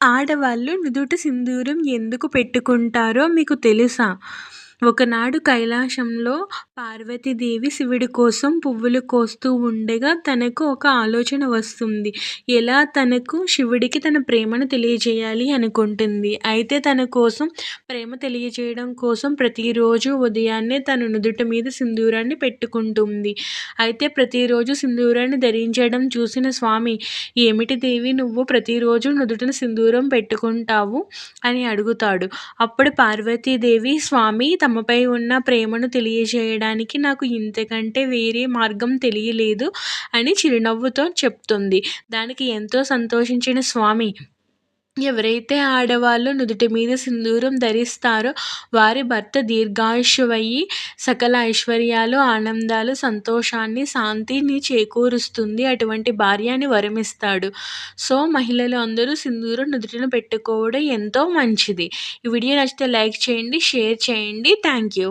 ఆడవాళ్ళు నుదుట సింధూరం ఎందుకు పెట్టుకుంటారో మీకు తెలుసా? ఒకనాడు కైలాసంలో పార్వతీదేవి శివుడి కోసం పువ్వులు కోస్తూ ఉండగా తనకు ఒక ఆలోచన వస్తుంది. ఎలా తనకు శివుడికి తన ప్రేమను తెలియజేయాలి అనుకుంటుంది. అయితే తన కోసం ప్రేమ తెలియజేయడం కోసం ప్రతిరోజు ఉదయాన్నే తన నుదుట మీద సింధూరాన్ని పెట్టుకుంటుంది. అయితే ప్రతిరోజు సింధూరాన్ని ధరించడం చూసిన స్వామి ఏమిటి దేవి నువ్వు ప్రతిరోజు నుదుటను సింధూరం పెట్టుకుంటావు? అని అడుగుతాడు. అప్పుడు పార్వతీదేవి స్వామి తమపై ఉన్న ప్రేమను తెలియజేయడానికి నాకు ఇంతకంటే వేరే మార్గం తెలియలేదు అని చిరునవ్వుతో చెప్తుంది. దానికి ఎంతో సంతోషించిన స్వామి ఎవరైతే ఆడవాళ్ళు నుదుటి మీద సింధూరం ధరిస్తారో వారి భర్త దీర్ఘాయుష్యువయ్యి సకల ఐశ్వర్యాలు ఆనందాలు సంతోషాన్ని శాంతిని చేకూరుస్తుంది. అటువంటి భార్యని వరమిస్తాడు. సో మహిళలు అందరూ సింధూరం నుదుటిన పెట్టుకోవడం ఎంతో మంచిది. ఈ వీడియో నచ్చితే లైక్ చేయండి షేర్ చేయండి. Thank you.